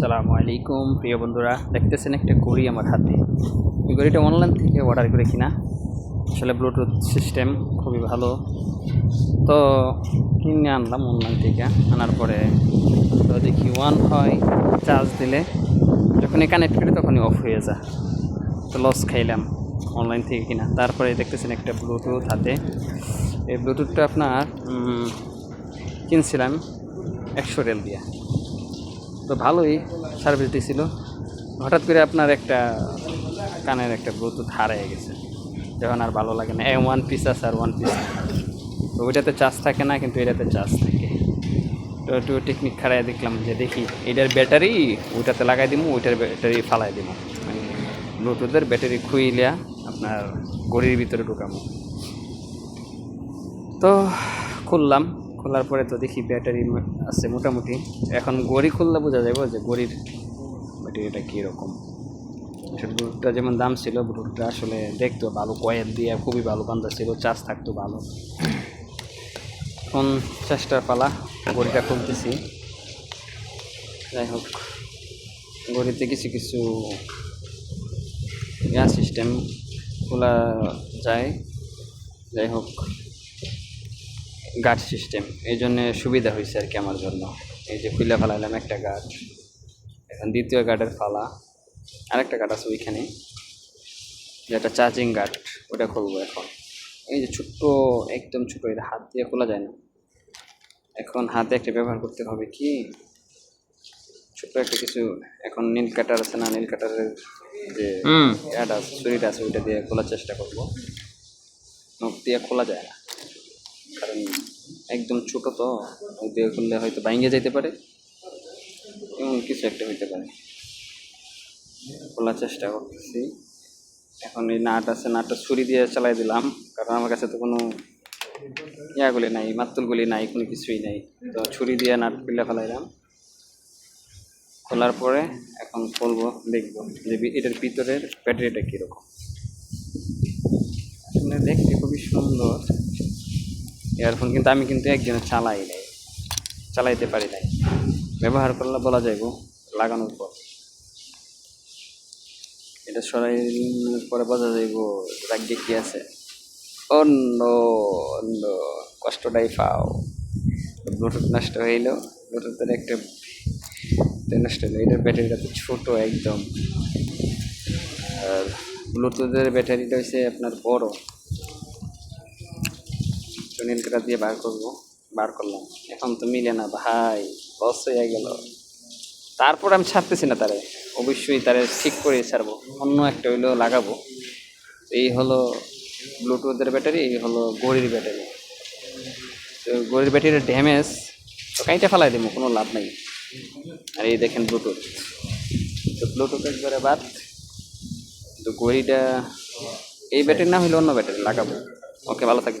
আসসালামু আলাইকুম। প্রিয় বন্ধুরা, দেখতেছেন একটা ঘড়ি আমার হাতে। এই ঘড়িটা অনলাইন থেকে অর্ডার করে কিনা আসলে ব্লুটুথ সিস্টেম খুবই ভালো। তো কিনে আনলাম অনলাইন থেকে। আনার পরে তো দেখি ওয়ান হয় চার্জ দিলে। যখনই কানেক্ট করি তখনই অফ হয়ে যায়। তো লস খাইলাম অনলাইন থেকে কিনা। তারপরে দেখতেছেন একটা ব্লুটুথ হাতে। এই ব্লুটুথটা আপনার কিনছিলাম একশো রেল দিয়ে। তো ভালোই সার্ভিস দিছিল হঠাৎ করে আপনার একটা কানের একটা ব্লুটুথ হারিয়ে গেছে। যখন আর ভালো লাগে না। এ ওয়ান পিস আছে আর ওয়ান পিস তো ওইটাতে চার্জ থাকে না, কিন্তু এটাতে চার্জ থাকে। তো একটু টেকনিক খারাই দেখলাম যে দেখি, এটার ব্যাটারি ওইটাতে লাগাই দিব ওইটার ব্যাটারি ফালাই দিব মানে ব্লুটুথের ব্যাটারি খুইলিয়া আপনার ঘড়ির ভিতরে ঢুকাবো তো খুললাম। খোলার পরে তো দেখি ব্যাটারি আছে মোটামুটি। এখন গড়ি খুললে বোঝা যাবে যে গড়ির ব্যাটারিটা কীরকম। ব্লুটুথটা যেমন দাম ছিল ব্লুটুথটা আসলে দেখতো ভালো কয়েল দিয়ে খুবই ভালো বান্ধা ছিল চার্জ থাকতো ভালো। এখন চেষ্টার পালা, গড়িটা খুলতেছি। যাই হোক, গড়িতে কিছু কিছু গ্যাস সিস্টেম খোলা যায়। যাই হোক গার্ড সিস্টেম এই জন্য সুবিধা হয়েছে আর কি আমার জন্য। এই যে খুলে ফেলাইলাম একটা গার্ড এখন দ্বিতীয় গার্ডের ফালা আরেকটা গার্ড আছে ওইখানে যেটা চার্জিং গার্ড ওটা খুলবো এখন। এই যে ছোট্ট একদম ছোটো এটা হাত দিয়ে খোলা যায় না। এখন হাতে একটা ব্যবহার করতে হবে কি ছোট্ট একটা কিছু এখন নীল কাটার আছে না নীল কাটারের যে আছে ছুরিটা আছে ওইটা দিয়ে খোলার চেষ্টা করব। নখ দিয়ে খোলা যায় না কারণ একদম ছোট তো দিয়ে খুললে হয়তো ভাঙে যেতে পারে। এমন কিছু একটা হইতে পারে। খোলার চেষ্টা করতেছি। এখন এই নাট আছে, নাটটা ছুরি দিয়ে চালাই দিলাম। কারণ আমার কাছে তো কোনো ইয়াগুলি নাই, মাত্তুলগুলি নাই, কোনো কিছুই নাই। তো ছুরি দিয়ে নাট খুলে ফেলাইলাম। খোলার পরে এখন খুলবো, দেখব যে এটার ভিতরের ব্যাটারিটা কীরকম। দেখতে খুবই সুন্দর। ইয়ারফোন কিন্তু আমি কিন্তু একদিনে চালাই নাই। চালাইতে পারি নাই। ব্যবহার করলে বলা যাইব লাগানোর পর। এটা সরাই পরে বোঝা যাইব রাজ্যে কি আছে। অন্য অন্য কষ্টটাই পাও। ব্লুটুথ নষ্ট হইল। ব্লুটুথের একটা নষ্ট হইল। এটার ব্যাটারিটা তো ছোটো একদম। আর ব্লুটুথের ব্যাটারিটা হচ্ছে আপনার বড়। নীল কাটা দিয়ে বার করব। বার করলাম। এখন তো মিলে না, ভাই। লস হয়ে গেল। তারপর আমি ছাড়তেছি না তারে। অবশ্যই তারে ঠিক করে ছাড়বো। অন্য একটা হইল লাগাবো। এই হলো ব্লুটুথের ব্যাটারি এই হলো গড়ির ব্যাটারি তো গড়ির ব্যাটারির ড্যামেজ তো কাইটা ফেলাই দেবো কোনো লাভ নাই। আর এই দেখেন ব্লুটুথ তো ব্লুটুথ একবারে বাদ। তো গড়িটা এই ব্যাটারি না হলে অন্য ব্যাটারি লাগাবো। ওকে, ভালো থাকবে